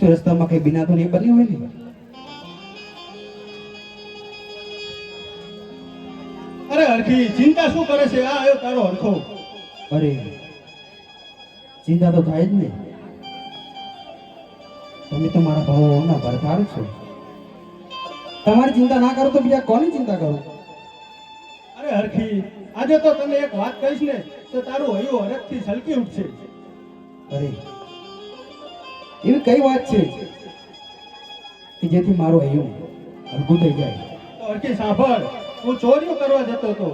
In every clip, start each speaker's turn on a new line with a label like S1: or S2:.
S1: શું રસ્તામાં કઈ બિના તો નહીં બની હોય ને?
S2: અરે હરખી ચિંતા શું કરે છે? આ આવ્યો તારો હરખો.
S1: અરે ચિંતા તો થાય જ ને. તમે તો મારા ભાવોના ભરકાર છો. તમારી ચિંતા ના કરો તો બીજા કોની ચિંતા કરો?
S2: અરે હરખી આજે તો તને એક વાત કહીશ ને તો તારું હૈયું હરખથી સલકી ઉઠશે.
S1: અરે એવી કઈ વાત છે કે જેથી મારો હૈયું હલકું થઈ જાય?
S2: તો સાંભળ હું ચોરીઓ કરવા જતો હતો.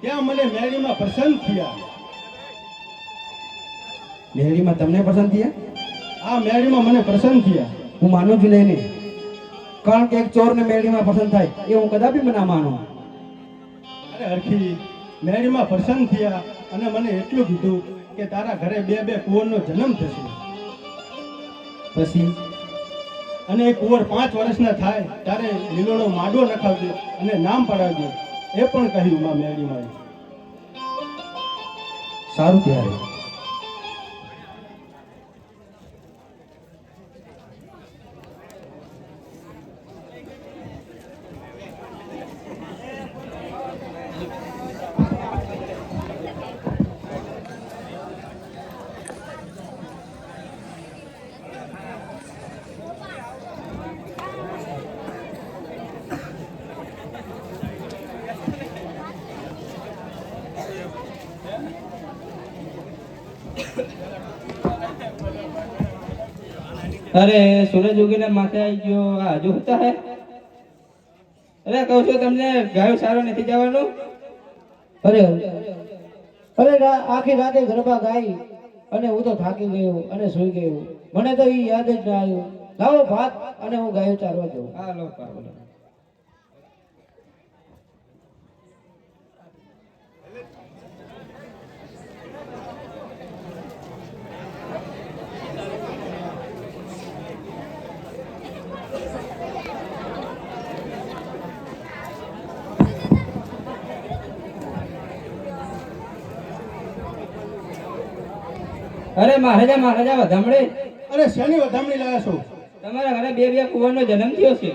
S2: ત્યાં મને મેળીમાં પસંદ થયા.
S1: મેળીમાં તમને પસંદ થયા?
S2: આ મેળીમાં મને પ્રસન્ન થયા.
S1: હું માનું છું નહીં કારણ કે એક ચોરને મેળીમાં પસંદ થાય એ હું કદાપી ના માનું.
S2: અરે હરખી મેળીમાં પ્રસન્ન થયા અને મને એટલું કીધું કે તારા ઘરે બે બે કુંવરનો જન્મ થશે.
S1: પછી?
S2: અને એક કુંવર પાંચ વર્ષના થાય, ત્યારે લીલોડો માડો નખાવજો અને નામ પડાવજો. એ પણ કહ્યું માં મારી
S1: સારું ત્યારે.
S3: અરે સૂરજ ઉગીને માથે આવી ગયો. આ હજુ હતા હે? અરે કહું છું તમને ગાયો સારો નથી જવાનું?
S4: અરે અરે આખી રાતે ગરબા ગાઈ અને હું તો થાકી ગયો અને સૂઈ ગયો. મને તો એ યાદ જ ના આવ્યું. લાવો ભાત અને હું ગાયો ચારવા જાઉં.
S3: હા લો. અરે મહારાજા મહારાજા વધામણી.
S2: અરે શેની વધામણી લાવ્યા છો?
S3: તમારા ઘરે બે બે કુંવરનો જન્મ થયો છે.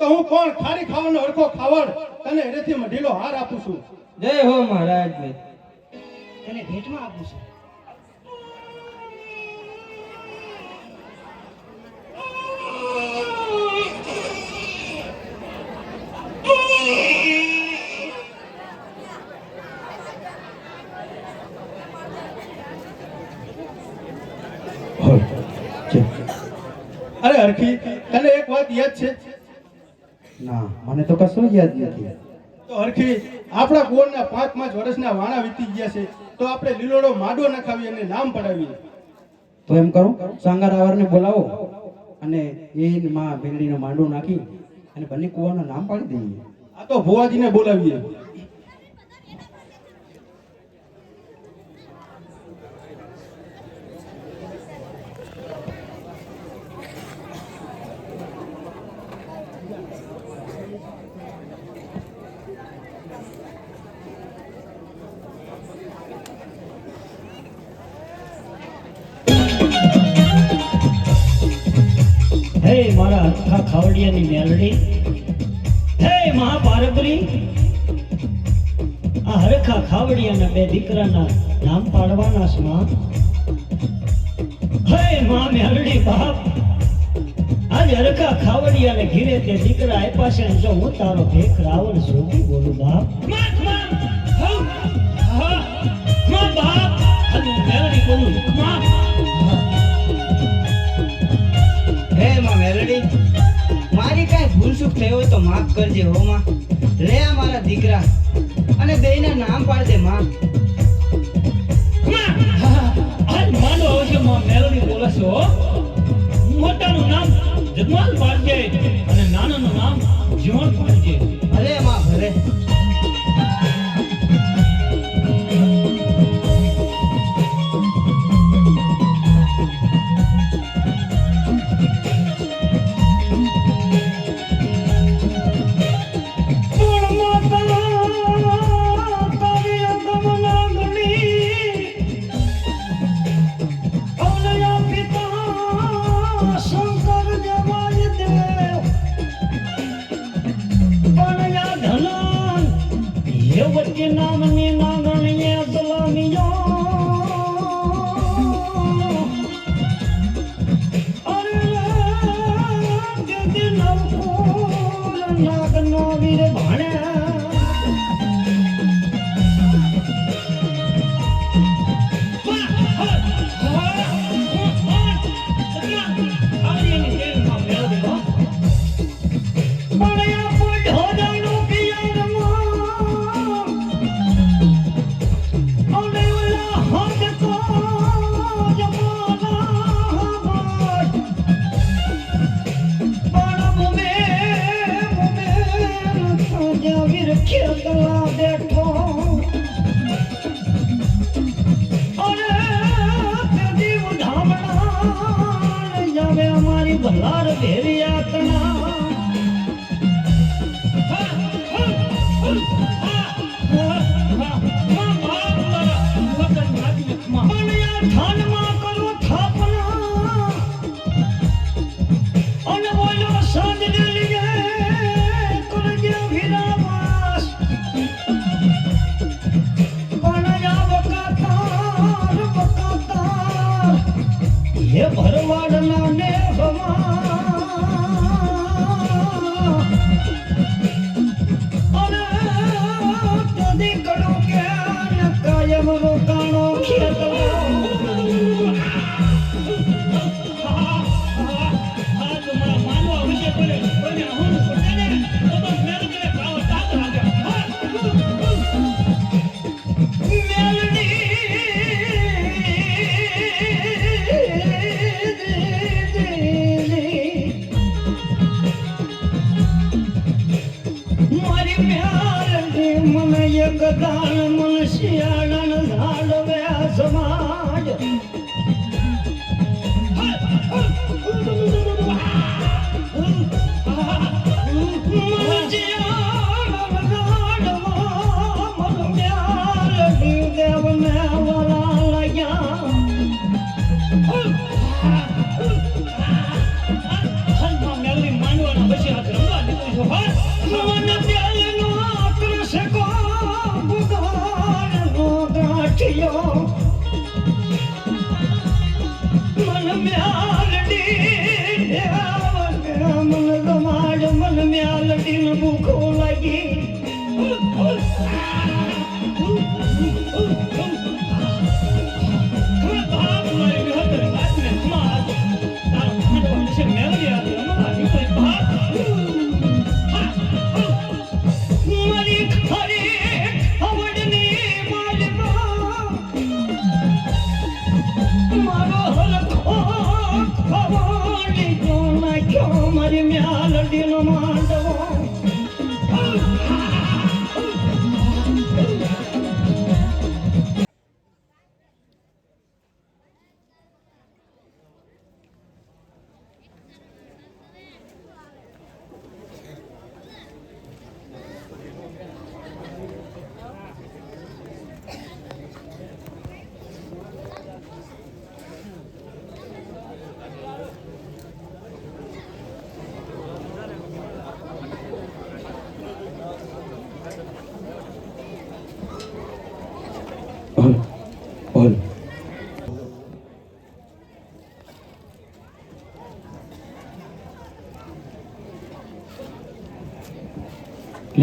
S2: તો હું કોણ? ખારી ખાવાનો હરખો ખાવડ તને હેરેથી મઢીલો હાર આપું છું.
S3: જય હો મહારાજ
S4: તને ભેટમાં આપું છું.
S2: હરખી તને એક વાત યાદ છે?
S1: ના મને તો કશું યાદ નથી.
S2: તો હરખી આપણા કુંવરના પાંચ પાંચ વર્ષના વાણા વીતી ગયા છે. તો આપણે લીલોડો માડો નખાવી અને નામ પડાવીએ.
S1: તો એમ કરો સાંગારાવરને બોલાવો અને એ માં ભેલડીનો માંડો નાખી અને બંને કુવાનું નામ પાડી દઈએ.
S2: આ તો ભુવાજીને બોલાવીએ.
S5: હે મારા આખા ખાવડિયાની મેલડી. હે મહાપારબરી. આ હરખા ખાવડિયાના બે દીકરાના નામ પાડવાના છે માં. હે મા મેલડી બાપ. આજ હરખા ખાવડિયાને ઘીરે તે દીકરા આપ્યા છે જો હું તારો ભેખ રાવણ જોગી બોલું બાપ. માં બાપ. મેલડી બોલું. માં
S3: મેલડી મારી કાંઈ ભૂલ ચૂક થઈ હોય તો માફ કરજે હો માં. લે આ મારા દીકરા અને બેયના નામ પાડ દે માં
S5: આજ માનો આવશે માં. મેલડી બોલે છે હો. મોટાનું નામ જગમાલ પાડજે અને નાનાનું નામ જીવન પાડજે.
S3: ભલે માં ભલે.
S5: બકાતાર હે ભરવાડના ને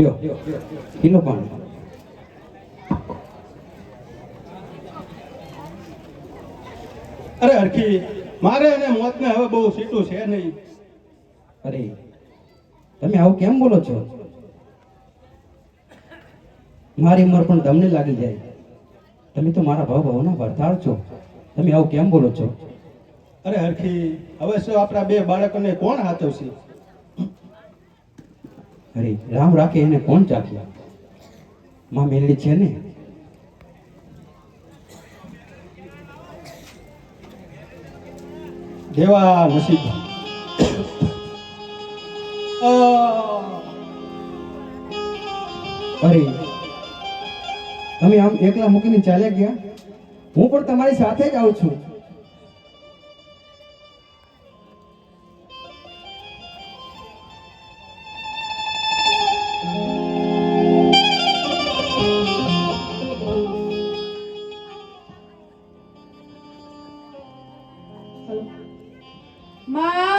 S1: લ્યો. કિલો પાણી.
S2: અરે હરખી મારે અને મોતને હવે બહુ સીટું છે નહીં.
S1: અરે તમે આવું કેમ બોલો છો? મારી ઉંમર પણ તમને લાગી જાય. તમે તો મારા ભાવ ભાવના ભરતાળ છો. તમે આવું કેમ બોલો છો?
S2: અરે હરખી હવે શું આપણા બે બાળકોને કોણ હાથવશે?
S1: અરે, રામ રાખે એને કોણ ચાખ્યા માં મેલી છે ને?
S2: દેવા નસીબ.
S1: અરે, તમે આમ એકલા મૂકીને ચાલ્યા ગયા? હું પણ તમારી સાથે જ આવું છું.
S6: માં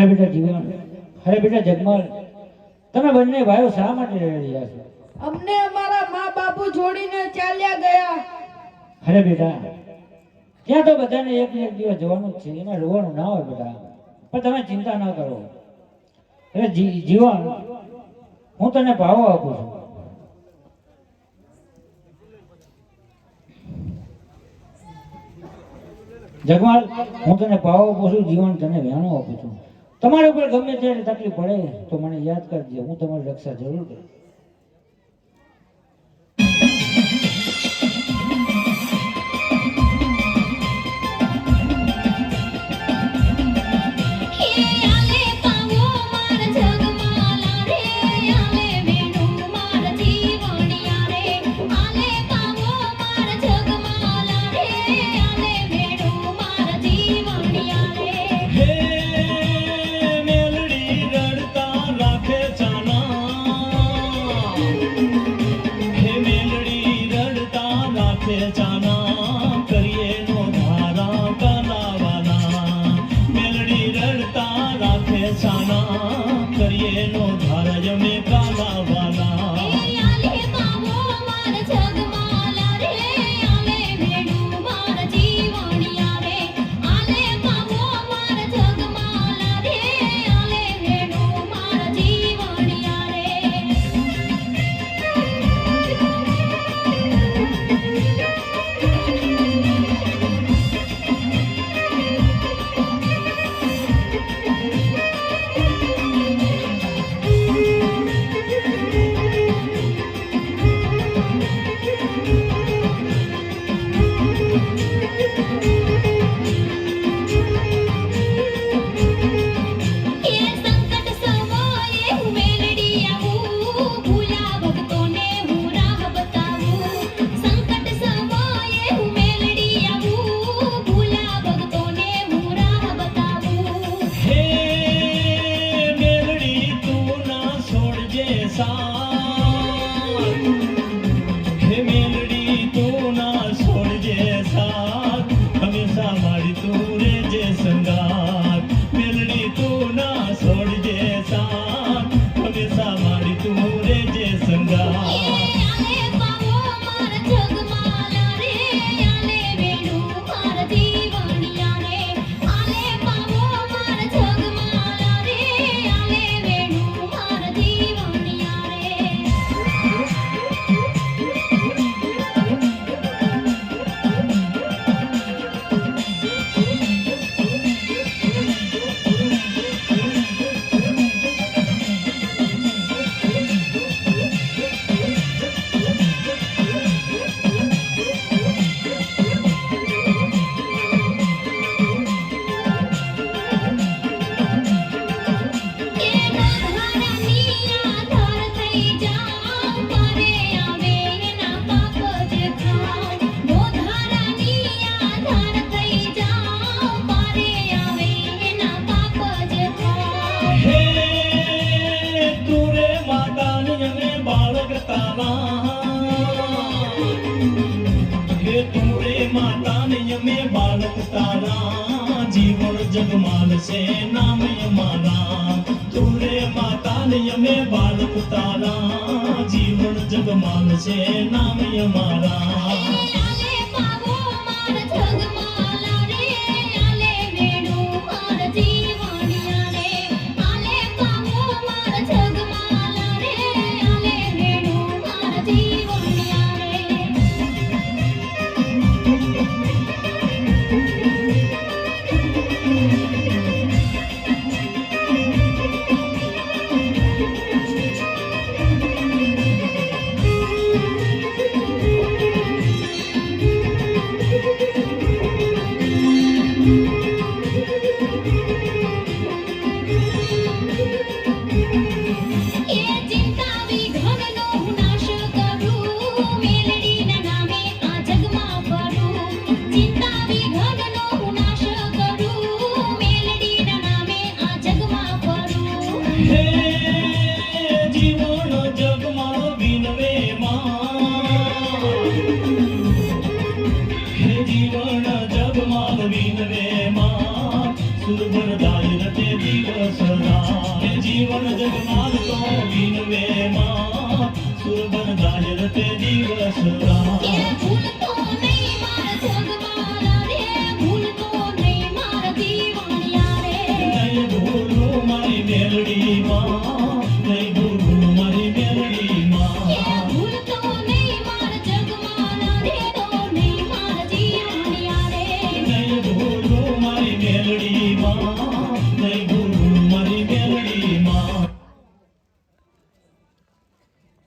S4: હરે બેટા જીવન હરે બેટા જગમાલ તમે બંને ભાઈઓ શા માટે રડી રહ્યા છો?
S6: અમને અમારા મા બાપુ છોડીને ચાલ્યા ગયા.
S4: હરે બેટા ત્યાં તો બધાને એક એક દિવસ જવાનું જ છે એમાં રોવાનું ના હોય બેટા. પણ તમે ચિંતા ન કરો. એટલે જીવન હું તને ભાવો આપું છું. જગમાલ હું તને ભાવો આપું છું જીવન તને વ્યાણું આપું છું. તમારા ઉપર ગમે ત્યારે તકલીફ પડે, તો મને યાદ કરજો, હું તમારી રક્ષા જરૂર કરીશ
S5: નો
S7: ભારજ મેં કાલા જગમાલ છે નામ મારા
S5: તું
S7: રે
S5: માતા ને અમે બાળક તારા જીવન જગમાલ છે નામ
S7: મારા
S5: Yeah.